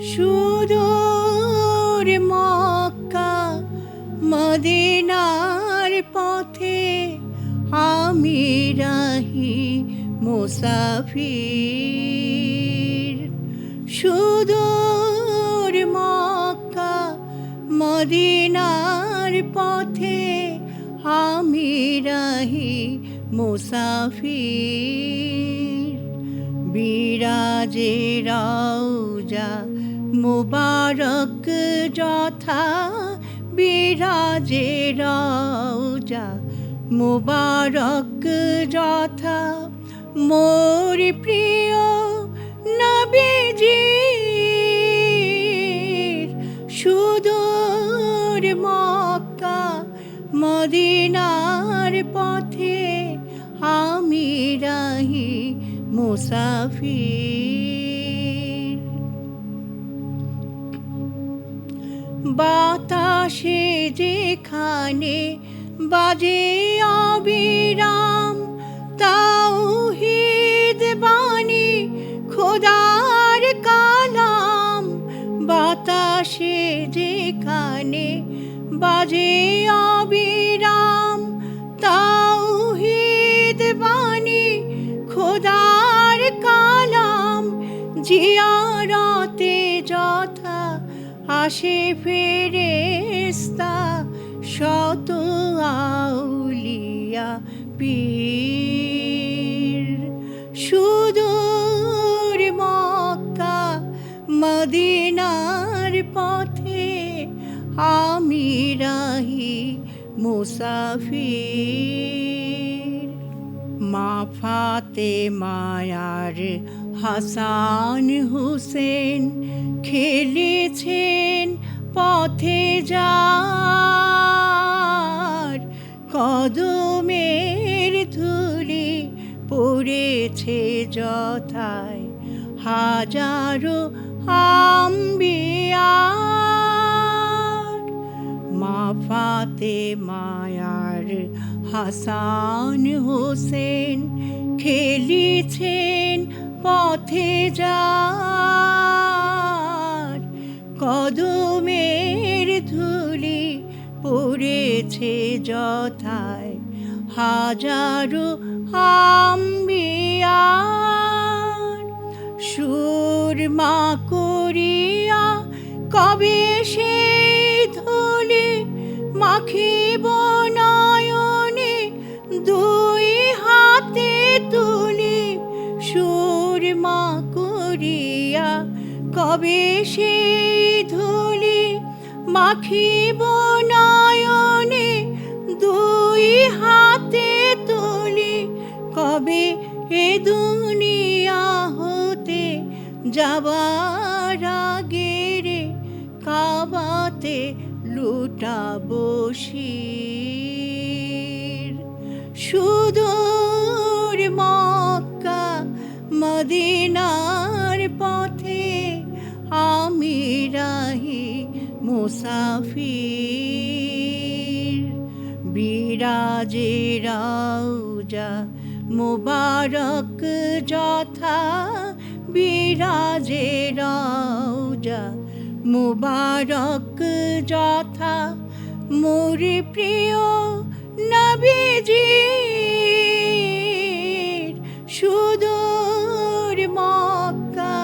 সুদূর মক্কা, মদিনার পথে আমি রাহি মুসাফির। সুদূর মক্কা, মদিনার পথে আমি রাহি মুসাফির। বিরাজে রাউজা মুবারক যথা বিরাজে রাউজা মুবারক যথা মোর প্রিয় নবীজির। সুদূর মক্কা মদিনার পথে আমি রাহি মুসাফির। বাতাসে যেখানে বাজে অবিরাম, তাওহিদ বাণী খোদার কালাম। বাতাসে যেখানে বাজে অবিরাম, তাওহিদ বাণী খোদার কালাম। যথা আসে ফেরেস্তা শত আউলিয়া পীর। সুদূর মক্কা মদিনার পথে আমি রাহি মুসাফির। মা ফাতে মায়ার হাসান হুসেন খেলেছেন পথে যার। কদমের ধুলি পড়েছে যথায় হাজারো আম্বিয়ার মা ফাতে মায়ার হাসান হোসেন খেলিছেন পথে যার। কদমের ধুলি পড়েছে যথায় হাজারো আম্বিয়ার সুরমা করিয়া কবে ধুলি মাখিব নয়নে দুই হাতে তুলি, সুরমা করিয়া কবে সেই ধুলি? মাখিব নয়নে দুই হাতে তুলি, কবে এ দুনিয়া হতে যাবার আগে রে কাবাতে লুটাবো শির সুদূর মক্কা মদিনার পথে আমি রাহি মুসাফির। বিরাজে রাউজা মুবারক যথা বিরাজে রাউজা মুবারক যথা মোর প্রিয় নবীজির সুদূর মক্কা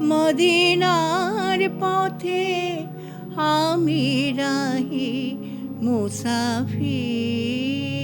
মদিনার পথে আমি রাহি মুসাফির।